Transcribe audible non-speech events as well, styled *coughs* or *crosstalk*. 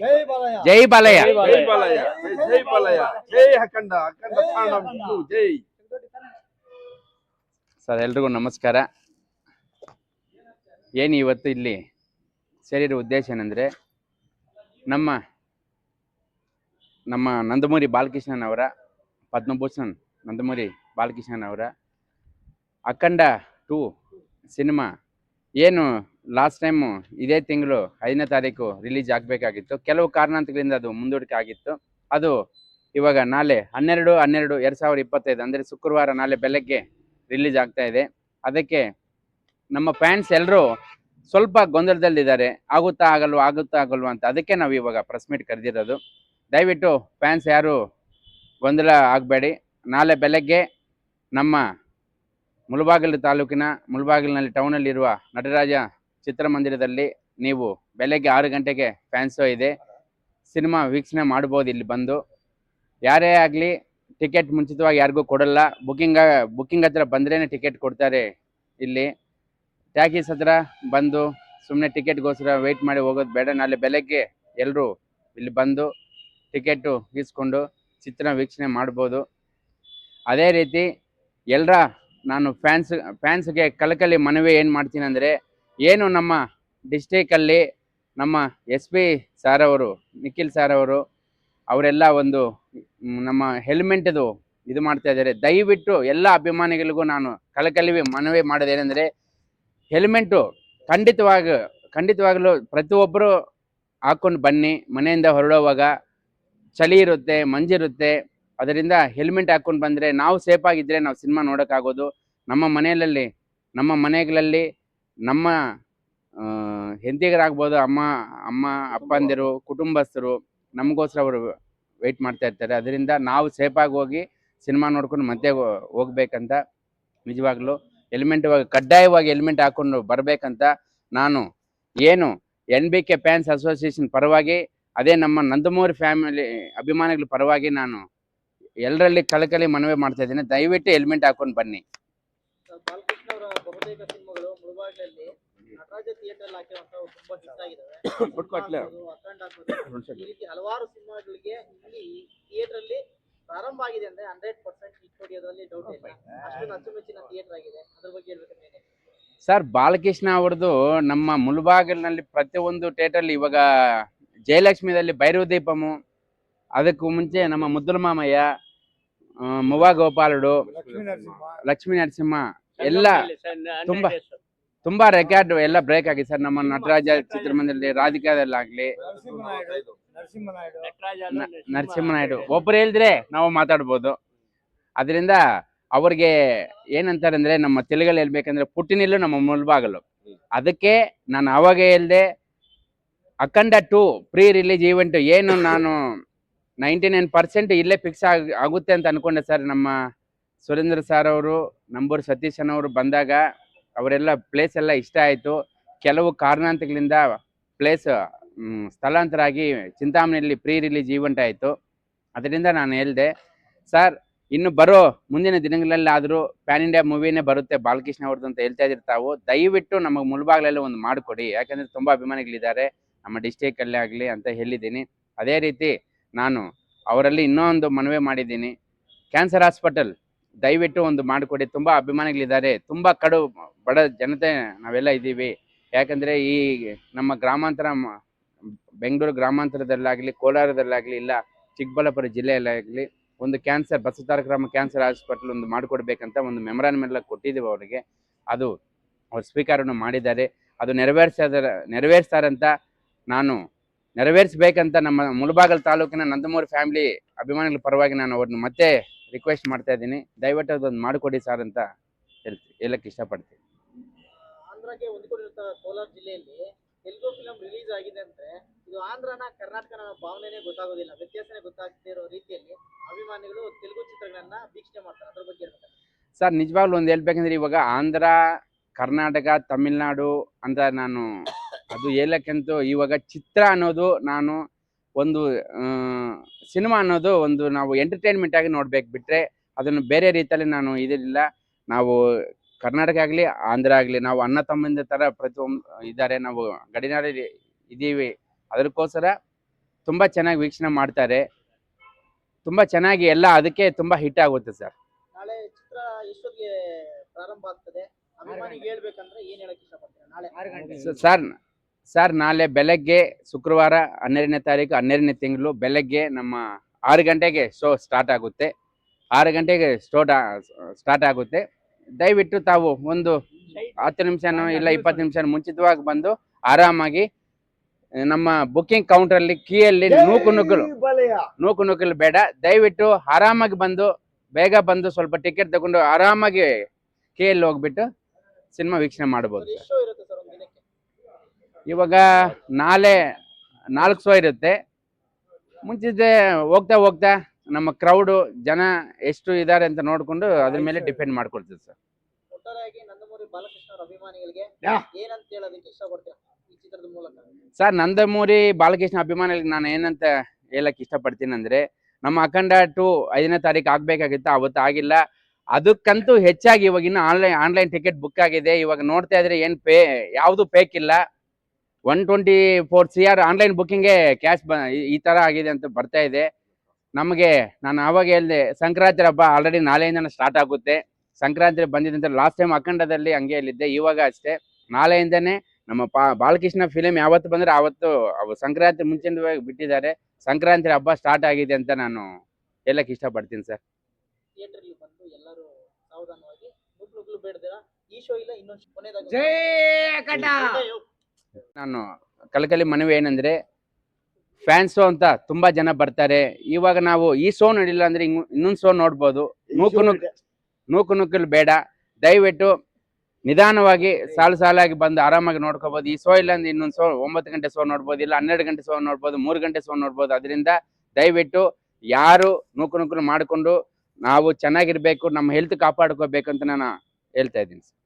ಜೈ ಬಾಲಯ್ಯ. ಜೈ ಬಾಲಯ್ಯ. ಜೈ ಬಾಲಯ್ಯ. ಜೈ ಜೈ ಬಾಲಯ್ಯ. ಜೈ ಅಖಂಡ. ಅಖಂಡ ಜೈ. ಸರ್ ಎಲ್ರಿಗೂ ನಮಸ್ಕಾರ. ಏನು ಇವತ್ತು ಇಲ್ಲಿ ಸೇರಿರೋ ಉದ್ದೇಶ ಏನಂದರೆ ನಮ್ಮ ನಮ್ಮ ನಂದಮೂರಿ ಬಾಲಕೃಷ್ಣನ್ ಅವರ ಪದ್ಮಭೂಷಣ್ ನಂದಮೂರಿ ಬಾಲಕೃಷ್ಣನ್ ಅವರ ಅಖಂಡ ಟು ಸಿನಿಮಾ ಏನು ಲಾಸ್ಟ್ ಟೈಮು ಇದೇ ತಿಂಗಳು ಐದನೇ ತಾರೀಕು ರಿಲೀಸ್ ಆಗಬೇಕಾಗಿತ್ತು. ಕೆಲವು ಕಾರಣಾಂತಗಳಿಂದ ಅದು ಮುಂದೂಡಿಕೆ ಆಗಿತ್ತು. ಅದು ಇವಾಗ ನಾಳೆ ಹನ್ನೆರಡು ಹನ್ನೆರಡು, ಎರಡು ಸಾವಿರದ ಇಪ್ಪತ್ತೈದು, ಅಂದರೆ ಶುಕ್ರವಾರ ನಾಳೆ ಬೆಳಗ್ಗೆ ರಿಲೀಸ್ ಆಗ್ತಾ ಇದೆ. ಅದಕ್ಕೆ ನಮ್ಮ ಫ್ಯಾನ್ಸ್ ಎಲ್ಲರೂ ಸ್ವಲ್ಪ ಗೊಂದಲದಲ್ಲಿದ್ದಾರೆ. ಆಗುತ್ತಾ ಆಗಲ್ವಾ ಆಗುತ್ತಾ ಆಗಲ್ವಾ ಅಂತ ಅದಕ್ಕೆ ನಾವು ಇವಾಗ ಪ್ರೆಸ್ ಮೀಟ್ ಕರೆದಿರೋದು. ದಯವಿಟ್ಟು ಫ್ಯಾನ್ಸ್ ಯಾರು ಗೊಂದಲ ಆಗಬೇಡಿ. ನಾಳೆ ಬೆಳಗ್ಗೆ ನಮ್ಮ ಮುಳಬಾಗಿಲು ತಾಲೂಕಿನ ಮುಳಬಾಗಿಲಿನಲ್ಲಿ ಟೌನಲ್ಲಿರುವ ನಟರಾಜ ಚಿತ್ರಮಂದಿರದಲ್ಲಿ ನೀವು ಬೆಳಗ್ಗೆ ಆರು ಗಂಟೆಗೆ ಫ್ಯಾನ್ಸ್ ಇದೆ. ಸಿನಿಮಾ ವೀಕ್ಷಣೆ ಮಾಡ್ಬೋದು ಇಲ್ಲಿ ಬಂದು. ಯಾರೇ ಆಗಲಿ ಟಿಕೆಟ್ ಮುಂಚಿತವಾಗಿ ಯಾರಿಗೂ ಕೊಡಲ್ಲ. ಬುಕ್ಕಿಂಗ್ ಬುಕ್ಕಿಂಗ್ ಹತ್ರ ಬಂದ್ರೇ ಟಿಕೆಟ್ ಕೊಡ್ತಾರೆ ಇಲ್ಲಿ. ಟ್ಯಾಕೀಸ್ ಹತ್ರ ಬಂದು ಸುಮ್ಮನೆ ಟಿಕೆಟ್ಗೋಸ್ಕರ ವೆಯ್ಟ್ ಮಾಡಿ ಹೋಗೋದು ಬೇಡ. ನಾಳೆ ಬೆಳಗ್ಗೆ ಎಲ್ಲರೂ ಇಲ್ಲಿ ಬಂದು ಟಿಕೆಟು ಇಸ್ಕೊಂಡು ಚಿತ್ರ ವೀಕ್ಷಣೆ ಮಾಡ್ಬೋದು. ಅದೇ ರೀತಿ ಎಲ್ಲರ ನಾನು ಫ್ಯಾನ್ಸ್ ಫ್ಯಾನ್ಸ್ಗೆ ಕಲಕಲಿ ಮನವಿ ಏನು ಮಾಡ್ತೀನಿ ಅಂದರೆ ಏನು ನಮ್ಮ ಡಿಸ್ಟಿಕಲ್ಲಿ ನಮ್ಮ ಎಸ್ ಪಿ ಸಾರ್ ಅವರು ನಿಖಿಲ್ ಸಾರ್ ಅವರು ಅವರೆಲ್ಲ ಒಂದು ನಮ್ಮ ಹೆಲ್ಮೆಟ್ದು ಇದು ಮಾಡ್ತಾ ಇದ್ದಾರೆ. ದಯವಿಟ್ಟು ಎಲ್ಲ ಅಭಿಮಾನಿಗಳಿಗೂ ನಾನು ಕಳಕಳಿ ಮನವಿ ಮಾಡೋದೇನೆಂದರೆ ಹೆಲ್ಮೆಟ್ಟು ಖಂಡಿತವಾಗ, ಖಂಡಿತವಾಗಲೂ ಪ್ರತಿಯೊಬ್ಬರು ಹಾಕ್ಕೊಂಡು ಬನ್ನಿ. ಮನೆಯಿಂದ ಹೊರಡುವಾಗ ಚಳಿ ಇರುತ್ತೆ ಮಂಜಿರುತ್ತೆ ಅದರಿಂದ ಹೆಲ್ಮೆಟ್ ಹಾಕ್ಕೊಂಡು ಬಂದರೆ ನಾವು ಸೇಫಾಗಿದ್ದರೆ ನಾವು ಸಿನಿಮಾ ನೋಡೋಕ್ಕಾಗೋದು. ನಮ್ಮ ಮನೆಯಲ್ಲಿ ನಮ್ಮ ಮನೆಗಳಲ್ಲಿ ನಮ್ಮ ಹೆಂಡತಿಗರಾಗ್ಬೋದು ಅಮ್ಮ ಅಮ್ಮ, ಅಪ್ಪಂದಿರು, ಕುಟುಂಬಸ್ಥರು ನಮಗೋಸ್ಕರ ಅವರು ವೆಯ್ಟ್ ಮಾಡ್ತಾ ಇರ್ತಾರೆ. ಅದರಿಂದ ನಾವು ಸೇಫಾಗಿ ಹೋಗಿ ಸಿನಿಮಾ ನೋಡ್ಕೊಂಡು ಮತ್ತೆ ಹೋಗ್ಬೇಕಂತ ನಿಜವಾಗ್ಲೂ ಹೆಲ್ಮೆಟ್ ಕಡ್ಡಾಯವಾಗಿ ಹೆಲ್ಮೆಟ್ ಹಾಕೊಂಡು ಬರಬೇಕಂತ ನಾನು ಏನು N B K fans association ಪರವಾಗಿ, ಅದೇ ನಮ್ಮ ನಂದಮೂರಿ ಫ್ಯಾಮಿಲಿ ಅಭಿಮಾನಿಗಳ ಪರವಾಗಿ ನಾನು ಎಲ್ಲರಲ್ಲಿ ಕಳಕಳಿ ಮನವಿ ಮಾಡ್ತಾ ಇದ್ದೀನಿ. ದಯವಿಟ್ಟು ಹೆಲ್ಮೆಟ್ ಹಾಕೊಂಡು ಬನ್ನಿ. ಮುಳುಬಾಗಿಲಲ್ಲಿ ನಟರಾಜ ಥಿಯೇಟರ್ ಹಾಕಿರುವಂತಹ ತುಂಬಾ ಹಿಟ್ ಆಗಿದಾವೆ. *coughs* ಅಖಂಡ. *coughs* ಈ ರೀತಿ ಹಲವಾರು ಸಿನಿಮಾಗಳಿಗೆ ಇಲ್ಲಿ ಥಿಯೇಟರ್ ಅಲ್ಲಿ ಪ್ರಾರಂಭ ಆಗಿದೆ ಅಂದ್ರೆ ಹಂಡ್ರೆಡ್ ಪರ್ಸೆಂಟ್ ಹಿಟ್ ಹೊಡೆಯೋದ್ರಲ್ಲಿ ಡೌಟ್ ಇಲ್ಲ. ಅಷ್ಟೊಂದು ಅಚ್ಚುಮೆಚ್ಚಿನ ಥಿಯೇಟರ್ ಆಗಿದೆ. ಅದ್ರ ಬಗ್ಗೆ ಹೇಳ್ಬೇಕಂದ್ರೆ ಏನ್ ಸರ್ ಬಾಲಕೃಷ್ಣ ಅವ್ರದ್ದು ನಮ್ಮ ಮುಳುಬಾಗಿಲಿನಲ್ಲಿ ಪ್ರತಿಯೊಂದು ಥಿಯೇಟ್ರಲ್ಲಿ ಇವಾಗ ಜಯಲಕ್ಷ್ಮಿದಲ್ಲಿ ಭೈರವ ದೀಪಮು ಅದಕ್ಕೂ ಮುಂಚೆ ನಮ್ಮ ಮುದ್ದುಲ ಮಾಮಯ್ಯ ಆ, ಮುವಾ ಗೋಪಾಲುಡು ಲಕ್ಷ್ಮೀ ನರಸಿಂಹ. ಎಲ್ಲ ತುಂಬಾ ತುಂಬಾ ರೆಕಾರ್ಡ್ ಎಲ್ಲ ಬ್ರೇಕ್ ಆಗಿದೆ ಸರ್. ನಮ್ಮ ನಟರಾಜ ಚಿತ್ರಮಂದಿರದಲ್ಲಿ ರಾಧಿಕಾದಲ್ಲಾಗ್ಲಿ ನರಸಿಂಹನಾಯ್ಡು. ಒಬ್ರು ಹೇಳಿದ್ರೆ ನಾವು ಮಾತಾಡ್ಬೋದು. ಅದರಿಂದ ಅವ್ರಿಗೆ ಏನಂತಾರೆ ಅಂದ್ರೆ ನಮ್ಮ ತೆಲುಗಲ್ಲಿ ಹೇಳ್ಬೇಕಂದ್ರೆ ಪುಟ್ಟಿನಿಲ್ಲು ನಮ್ಮ ಮುಲ್ಬಾಗಲು. ಅದಕ್ಕೆ ನಾನು ಅವಾಗ ಹೇಳ್ದೆ, ಅಖಂಡ ಟು ಪ್ರೀ ರಿಲೀಸ್ ಈವೆಂಟ್ ಏನು ನಾನು ನೈಂಟಿ ನೈನ್ ಪರ್ಸೆಂಟ್ ಇಲ್ಲೇ ಫಿಕ್ಸ್ ಆಗ, ಆಗುತ್ತೆ ಅಂತ ಅನ್ಕೊಂಡೆ ಸರ್. ನಮ್ಮ ಸುರೇಂದ್ರ ಸರ್ ಅವರು, ನಂಬೂರು ಸತೀಶನ್ ಅವರು ಬಂದಾಗ ಅವರೆಲ್ಲ ಪ್ಲೇಸ್ ಎಲ್ಲ ಇಷ್ಟ ಆಯಿತು. ಕೆಲವು ಕಾರಣಾಂತಗಳಿಂದ ಪ್ಲೇಸ್ ಸ್ಥಳಾಂತರ ಆಗಿ ಚಿಂತಾಮಣಿಯಲ್ಲಿ ಪ್ರೀ ರಿಲೀಸ್ ಈವೆಂಟ್ ಆಯಿತು. ಅದರಿಂದ ನಾನು ಹೇಳಿದೆ ಸರ್ ಇನ್ನು ಬರೋ ಮುಂದಿನ ದಿನಗಳಲ್ಲಿ ಆದರೂ ಪ್ಯಾನ್ ಇಂಡಿಯಾ ಮೂವಿನೇ ಬರುತ್ತೆ ಬಾಲಕೃಷ್ಣ ಅವ್ರದ್ದು ಅಂತ ಹೇಳ್ತಾ ಇದ್ದೀರಿ ತಾವು. ದಯವಿಟ್ಟು ನಮಗೆ ಮುಳುಬಾಗಲೆಲ್ಲ ಒಂದು ಮಾಡಿಕೊಡಿ. ಯಾಕಂದರೆ ತುಂಬ ಅಭಿಮಾನಿಗಳಿದ್ದಾರೆ. ನಮ್ಮ ಡಿಸ್ಟಿಕಲ್ಲೇ ಆಗಲಿ ಅಂತ ಹೇಳಿದ್ದೀನಿ. ಅದೇ ರೀತಿ ನಾನು ಅವರಲ್ಲಿ ಇನ್ನೊಂದು ಮನವಿ ಮಾಡಿದ್ದೀನಿ. ಕ್ಯಾನ್ಸರ್ ಹಾಸ್ಪಿಟಲ್ ದಯವಿಟ್ಟು ಒಂದು ಮಾಡಿಕೊಡಿ. ತುಂಬ ಅಭಿಮಾನಿಗಳಿದ್ದಾರೆ. ತುಂಬ ಕಡು, ಬಡ ಜನತೆ ನಾವೆಲ್ಲ ಇದ್ದೀವಿ. ಯಾಕಂದರೆ ಈ ನಮ್ಮ ಗ್ರಾಮಾಂತರ, ಬೆಂಗಳೂರು ಗ್ರಾಮಾಂತರದಲ್ಲಾಗಲಿ, ಕೋಲಾರದಲ್ಲಾಗಲಿ, ಇಲ್ಲ ಚಿಕ್ಕಬಳ್ಳಾಪುರ ಜಿಲ್ಲೆಯಲ್ಲಾಗಲಿ ಒಂದು ಕ್ಯಾನ್ಸರ್ ಬಸವತಾರಕ್ರಮ ಕ್ಯಾನ್ಸರ್ ಹಾಸ್ಪಿಟಲ್ ಒಂದು ಮಾಡಿಕೊಡ್ಬೇಕಂತ ಒಂದು ಮೆಮೊರಾನ್ ಎಲ್ಲ ಕೊಟ್ಟಿದ್ದೀವಿ ಅವರಿಗೆ. ಅದು ಅವ್ರು ಸ್ವೀಕಾರವನ್ನು ಮಾಡಿದ್ದಾರೆ. ಅದು ನೆರವೇರಿಸೋದರ ನೆರವೇರಿಸ್ತಾರಂತ ನಾನು ನೆರವೇರಿಸ್ಬೇಕಂತ ನಮ್ಮ ಮುಳಬಾಗಲ್ ತಾಲೂಕಿನ ನಂದಮೂರು ಫ್ಯಾಮಿಲಿ ಅಭಿಮಾನಿಗಳ ಪರವಾಗಿ ನಾನು ಅವ್ರನ್ನ ಮತ್ತೆ ರಿಕ್ವೆಸ್ಟ್ ಮಾಡ್ತಾ ಇದ್ದೀನಿ. ದಯವಿಟ್ಟು ಅದೊಂದು ಮಾಡಿಕೊಡಿ ಸರ್ ಅಂತ ಹೇಳ್ತೀನಿ ಹೇಳಕ್ಕೆ ಇಷ್ಟಪಡ್ತೀನಿ. ಆಂಧ್ರಕ್ಕೆ ಹೊಂದಿಕೊಂಡಿರುತ್ತ ಕೋಲಾರ ಜಿಲ್ಲೆಯಲ್ಲಿ? ತೆಲುಗು ಫಿಲಂ ರಿಲೀಸ್ ಆಗಿದೆ ಅಂದ್ರೆ ಇದು ಆಂಧ್ರನ ಕರ್ನಾಟಕನ ಭಾವನೆನೇ ಗೊತ್ತಾಗೋದಿಲ್ಲ. ವ್ಯತ್ಯಾಸನೇ ಗೊತ್ತಾಗದೇ ಇರೋ ರೀತಿಯಲ್ಲಿ ಅಭಿಮಾನಿಗಳು ತೆಲುಗು ಚಿತ್ರಗಳನ್ನ ವೀಕ್ಷಣೆ ಮಾಡ್ತಾರೆ. ಅದ್ರ ಬಗ್ಗೆ ಹೇಳ್ಬೇಕು? ಸರ್ ನಿಜವಾಗ್ಲೂ ಒಂದು ಹೇಳ್ಬೇಕಂದ್ರೆ ಇವಾಗ ಆಂಧ್ರ ಕರ್ನಾಟಕ ತಮಿಳ್ನಾಡು ಅಂತ ನಾನು ಅದು ಹೇಳಕ್ಕಂತೂ ಇವಾಗ ಚಿತ್ರ ಅನ್ನೋದು ನಾನು ಒಂದು ಸಿನಿಮಾ ಅನ್ನೋದು ಒಂದು ನಾವು ಎಂಟರ್ಟೈನ್ಮೆಂಟ್ ಆಗಿ ನೋಡ್ಬೇಕು. ಬಿಟ್ಟರೆ ಅದನ್ನು ಬೇರೆ ರೀತಿಯಲ್ಲಿ ನಾನು ಇದಿಲ್ಲ. ನಾವು ಕರ್ನಾಟಕ ಆಗಲಿ ಆಂಧ್ರ ಆಗಲಿ ನಾವು ಅಣ್ಣ ತಮ್ಮಂದ ಥರ ಪ್ರತಿಯೊಂದು ಇದ್ದಾರೆ. ನಾವು ಗಡಿನಾಡಲ್ಲಿ ಇದ್ದೀವಿ ಅದಕ್ಕೋಸ್ಕರ ತುಂಬ ಚೆನ್ನಾಗಿ ವೀಕ್ಷಣೆ ಮಾಡ್ತಾರೆ. ತುಂಬ ಚೆನ್ನಾಗಿ ಎಲ್ಲ ಅದಕ್ಕೆ ತುಂಬ ಹಿಟ್ ಆಗುತ್ತೆ ಸರ್. ನಾಳೆ ಚಿತ್ರ ಎಷ್ಟೊತ್ತಿಗೆ ಪ್ರಾರಂಭ ಆಗ್ತದೆ. ಅಭಿಮಾನಿಗೆ ಹೇಳ್ಬೇಕಂದ್ರೆ ಏನ್ ಹೇಳಕ್ ಇಷ್ಟಪಡ್ತೀರಾ? ನಾಳೆ. ಆರು ಗಂಟೆ. ಸ- ಸರ್ ಸರ್, ನಾಳೆ ಬೆಳಗ್ಗೆ ಶುಕ್ರವಾರ ಹನ್ನೆರಡನೇ ತಾರೀಕು, ಹನ್ನೆರಡನೇ ತಿಂಗಳು ಬೆಳಗ್ಗೆ ನಮ್ಮ ಆರು ಗಂಟೆಗೆ ಶೋ ಸ್ಟಾರ್ಟ್ ಆಗುತ್ತೆ. ಆರು ಗಂಟೆಗೆ ಸ್ಟೋಟ್ ಸ್ಟಾರ್ಟ್ ಆಗುತ್ತೆ. ದಯವಿಟ್ಟು ತಾವು ಒಂದು ಹತ್ತು ನಿಮಿಷನೋ ಇಲ್ಲ ಇಪ್ಪತ್ತು ನಿಮಿಷ ಮುಂಚಿತವಾಗಿ ಬಂದು ಆರಾಮಾಗಿ ನಮ್ಮ ಬುಕ್ಕಿಂಗ್ ಕೌಂಟರಲ್ಲಿ ಕೀಯಲ್ಲಿ ನೂಕು ನುಗ್ಗಲು ನೂಕು ನುಗ್ಗಲು ಬೇಡ. ದಯವಿಟ್ಟು ಆರಾಮಾಗಿ ಬಂದು, ಬೇಗ ಬಂದು ಸ್ವಲ್ಪ ಟಿಕೆಟ್ ತಗೊಂಡು ಆರಾಮಾಗಿ ಕೀಯಲ್ಲಿ ಹೋಗ್ಬಿಟ್ಟು ಸಿನಿಮಾ ವೀಕ್ಷಣೆ ಮಾಡ್ಬೋದು ಸರ್ ಎಷ್ಟು ಶೋ ಇರುತ್ತೆ ಸರ್ ಒಂದು ದಿನಕ್ಕೆ ಇವಾಗ ನಾಳೆ ನಾಲ್ಕು ಸೋ ಇರುತ್ತೆ. ಮುಂಚಿತೆ ಹೋಗ್ತಾ ಹೋಗ್ತಾ ನಮ್ಮ ಕ್ರೌಡು ಜನ ಎಷ್ಟು ಇದ್ದಾರೆ ಅಂತ ನೋಡಿಕೊಂಡು ಅದ್ರ ಮೇಲೆ ಡಿಪೆಂಡ್ ಮಾಡ್ಕೊಡ್ತೀವಿ ಸರ್. ಸರ್ ನಂದಮೂರಿ ಬಾಲಕೃಷ್ಣ ಅಭಿಮಾನಿಗಳಿಗೆ ನಾನು ಏನಂತ ಹೇಳಕ್ ಇಷ್ಟಪಡ್ತೀನಿ ಅಂದ್ರೆ ನಮ್ಮ ಅಖಂಡ ಟು ಐದನೇ ತಾರೀಕು ಆಗ್ಬೇಕಾಗಿತ್ತು ಅವತ್ತು ಆಗಿಲ್ಲ. ಅದಕ್ಕಂತೂ ಹೆಚ್ಚಾಗಿ ಇವಾಗ ಇನ್ನು ಆನ್ಲೈನ್ ಆನ್ಲೈನ್ ಟಿಕೆಟ್ ಬುಕ್ ಆಗಿದೆ. ಇವಾಗ ನೋಡ್ತಾ ಇದ್ರೆ ಏನು ಪೇ ಯಾವುದು ಪೇಕ್ ಇಲ್ಲ. One twenty four C R online ಬುಕ್ಕಿಂಗೇ cash ಬ ಈ- ಥರ ಆಗಿದೆ ಅಂತ ಬರ್ತಾ ಇದೆ. ನಮಗೆ ನಾನು ಆವಾಗ ಹೇಳಿದೆ ಸಂಕ್ರಾಂತಿ ಹಬ್ಬ ಆಲ್ರೆಡಿ ನಾಳೆಯಿಂದ ಸ್ಟಾರ್ಟ್ ಆಗುತ್ತೆ. ಸಂಕ್ರಾಂತಿ ಬಂದಿದ್ದಂತ ಲಾಸ್ಟ್ ಟೈಮ್ ಅಖಂಡದಲ್ಲಿ ಹಂಗೆ ಹೇಳಿದ್ದೆ ಇವಾಗ ಅಷ್ಟೇ. ನಾಳೆಯಿಂದನೇ ನಮ್ಮ ಪಾ ಬಾಲಕೃಷ್ಣ ಫಿಲಿಮ್ ಯಾವತ್ತು ಬಂದ್ರೆ ಆವತ್ತು ಅವು ಸಂಕ್ರಾಂತಿ ಮುಂಚಿನವಾಗಿ ಬಿಟ್ಟಿದ್ದಾರೆ. ಸಂಕ್ರಾಂತಿ ಹಬ್ಬ ಸ್ಟಾರ್ಟ್ ಆಗಿದೆ ಅಂತ ನಾನು ಹೇಳಕ್ಕೆ ಇಷ್ಟಪಡ್ತೀನಿ ಸರ್. ಎಲ್ಲರೂ ಸಾವಧಾನವಾಗಿ ನುಗ್ಲು ನುಗ್ಲು ಬೇಡದಿರ? ಈ ಶೋ ಇಲ್ಲ ಇನ್ನೊಂದು ಕೊನೆದಾಗ ಜೈ ಅಖಂಡ! ನಾನು ಕಲಕಲಿ ಮನವಿ ಏನಂದ್ರೆ ಫ್ಯಾನ್ಸು ಅಂತ ತುಂಬಾ ಜನ ಬರ್ತಾರೆ. ಇವಾಗ ನಾವು ಈ ಶೋ ನೋಡಿಲ್ಲ ಅಂದ್ರೆ ಇನ್ನು- ಇನ್ನೊಂದು ಶೋ ನೋಡ್ಬೋದು. ನೂಕು ನೂಕು ನೂಕು ಬೇಡ. ದಯವಿಟ್ಟು ನಿಧಾನವಾಗಿ ಸಾಲು ಸಾಲಾಗಿ ಬಂದು ಆರಾಮಾಗಿ ನೋಡ್ಕೋಬಹುದು ಈ ಶೋ ಇಲ್ಲ ಅಂದ್ರೆ ಇನ್ನೊಂದು ಶೋ ಒಂಬತ್ತು ಗಂಟೆ ಶೋ ನೋಡ್ಬೋದು ಇಲ್ಲ ಹನ್ನೆರಡು ಗಂಟೆ ಶೋ ನೋಡ್ಬೋದು ಮೂರು ಗಂಟೆ ಶೋ ನೋಡ್ಬೋದು. ಅದರಿಂದ ದಯವಿಟ್ಟು ಯಾರು ನೂಕು ನುಗ್ಗಲು ಮಾಡಿಕೊಂಡು ನಾವು ಚೆನ್ನಾಗಿರ್ಬೇಕು ನಮ್ಮ ಹೆಲ್ತ್ ಕಾಪಾಡ್ಕೋಬೇಕು ಅಂತ ನಾನು ಹೇಳ್ತಾ ಇದ್ದೀನಿ.